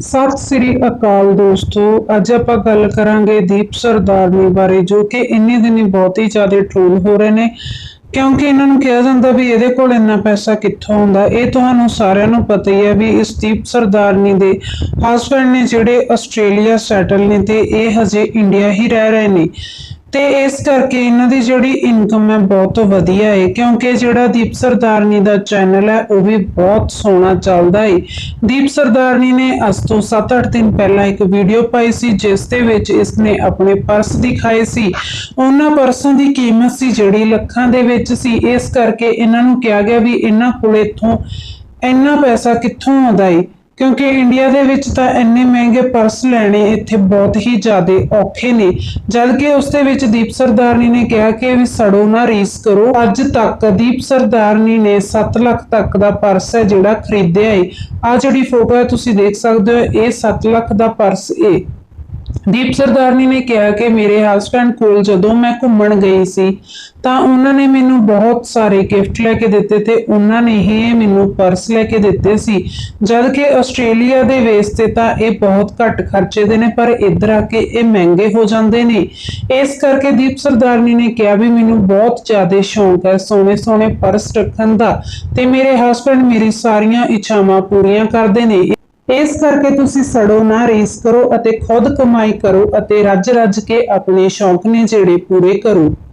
ਸਤਿ ਸ੍ਰੀ ਅਕਾਲ ਦੋਸਤੋ, ਅੱਜ ਆਪਾਂ ਗੱਲ ਕਰਾਂਗੇ ਦੀਪ ਸਰਦਾਰਨੀ ਬਾਰੇ, ਜੋ ਕਿ ਇੰਨੇ ਦਿਨੀ ਬਹੁਤ ਹੀ ਜ਼ਿਆਦਾ ਟ੍ਰੋਲ ਹੋ ਰਹੇ ਨੇ, ਕਿਉਂਕਿ ਇਹਨਾਂ ਨੂੰ ਕਿਹਾ ਜਾਂਦਾ ਵੀ ਇਹਦੇ ਕੋਲ ਇੰਨਾ ਪੈਸਾ ਕਿੱਥੋਂ ਆਉਂਦਾ, ਇਹ ਤੁਹਾਨੂੰ ਸਾਰਿਆਂ ਨੂੰ ਪਤਾ ਹੀ ਹੈ ਵੀ ਇਸ ਦੀਪ ਸਰਦਾਰਨੀ ਦੇ ਹਸਬੰਡ ਨੇ ਜਿਹੜੇ ਆਸਟ੍ਰੇਲੀਆ ਸੈਟਲ ਨੇ ਤੇ ਇਹ ਹਜੇ ਇੰਡੀਆ ਹੀ ਰਹਿ ਰਹੇ ਨੇ। ਤੇ ਇਸ ਕਰਕੇ ਇਹਨਾਂ ਦੀ ਜਿਹੜੀ ਇਨਕਮ ਹੈ ਬਹੁਤ ਵਧੀਆ ਹੈ ਕਿਉਂਕਿ ਜਿਹੜਾ ਦੀਪ ਸਰਦਾਰਨੀ ਦਾ ਚੈਨਲ ਹੈ, ਉਹ ਵੀ ਬਹੁਤ ਸੋਹਣਾ ਚੱਲਦਾ ਹੈ ਦੀਪ ਸਰਦਾਰਨੀ ਨੇ ਅੱਜ ਤੋਂ 7-8 ਦਿਨ ਪਹਿਲਾਂ ਇੱਕ ਵੀਡੀਓ ਪਾਈ ਸੀ, ਜਿਸ ਦੇ ਵਿੱਚ ਇਸਨੇ ਆਪਣੇ ਪਰਸ ਦਿਖਾਏ ਸੀ। ਉਹਨਾਂ ਪਰਸਾਂ ਦੀ ਕੀਮਤ ਸੀ ਜਿਹੜੀ ਲੱਖਾਂ ਦੇ ਵਿੱਚ ਸੀ। ਇਸ ਕਰਕੇ ਇਹਨਾਂ ਨੂੰ ਕਿਹਾ ਗਿਆ ਵੀ ਇਹਨਾਂ ਕੋਲ ਇੱਥੋਂ ਇੰਨਾ ਪੈਸਾ ਕਿੱਥੋਂ ਆਉਂਦਾ ਹੈ ਕਿਉਂਕਿ ਇੰਡੀਆ ਦੇ ਵਿੱਚ ਤਾਂ ਇੰਨੇ ਮਹਿੰਗੇ ਪਰਸ ਲੈਣੇ ਇੱਥੇ ਬਹੁਤ ਹੀ ਜ਼ਿਆਦਾ ਔਖੇ ਨੇ। ਜਦ ਕਿ ਉਸ ਦੇ ਵਿੱਚ ਦੀਪ ਸਰਦਾਰਨੀ ਨੇ ਕਿਹਾ ਕਿ ਵੀ ਸੜੋ ਨਾ ਰੀਸ ਕਰੋ। ਅੱਜ ਤੱਕ ਦੀਪ ਸਰਦਾਰਨੀ ਨੇ 7 ਲੱਖ ਤੱਕ ਦਾ ਪਰਸ ਹੈ ਜਿਹੜਾ ਖਰੀਦਿਆ ਹੈ ਆ ਜਿਹੜੀ ਫੋਟੋ ਹੈ ਤੁਸੀਂ ਦੇਖ ਸਕਦੇ ਹੋ, ਇਹ 7 ਲੱਖ ਦਾ ਪਰਸ ਹੈ ਦੀਪ ਸਰਦਾਰਨੀ ਨੇ ਕਿਹਾ ਕਿ ਮੇਰੇ ਹਸਬੰਡ ਕੋਲ ਜਦੋਂ ਮੈਂ ਘੁੰਮਣ ਗਈ ਸੀ, ਤਾਂ ਉਹਨਾਂ ਨੇ ਮੈਨੂੰ ਬਹੁਤ ਸਾਰੇ ਗਿਫਟ ਲੈ ਕੇ ਦਿੱਤੇ ਤੇ ਉਹਨਾਂ ਨੇ ਹੀ ਮੈਨੂੰ ਪਰਸ ਲੈ ਕੇ ਦਿੱਤੇ ਸੀ। ਜਦ ਕਿ ਆਸਟ੍ਰੇਲੀਆ ਦੇ ਵੇਸ ਤੇ ਤਾਂ ਇਹ ਬਹੁਤ ਘੱਟ ਖਰਚੇ ਦੇ ਨੇ, ਪਰ ਇੱਧਰ ਆ ਕੇ ਇਹ ਮਹਿੰਗੇ ਹੋ ਜਾਂਦੇ ਨੇ। ਇਸ ਕਰਕੇ ਦੀਪ ਸਰਦਾਰਨੀ ਨੇ ਕਿਹਾ ਵੀ ਮੈਨੂੰ ਬਹੁਤ ਜ਼ਿਆਦਾ ਸ਼ੌਂਕ ਹੈ ਸੋਹਣੇ ਸੋਹਣੇ ਪਰਸ ਰੱਖਣ ਦਾ ਤੇ ਮੇਰੇ ਹਸਬੰਡ ਮੇਰੀ ਸਾਰੀਆਂ ਇੱਛਾਵਾਂ ਪੂਰੀਆਂ ਕਰਦੇ ਨੇ। ਇਸ ਕਰਕੇ ਤੁਸੀਂ ਸੜੋ ਨਾ ਰੇਸ ਕਰੋ ਅਤੇ ਖੁਦ ਕਮਾਈ ਕਰੋ ਅਤੇ ਰੱਜ ਰੱਜ ਕੇ ਆਪਣੇ ਸ਼ੌਂਕ ਨੇ ਜਿਹੜੇ ਪੂਰੇ ਕਰੋ।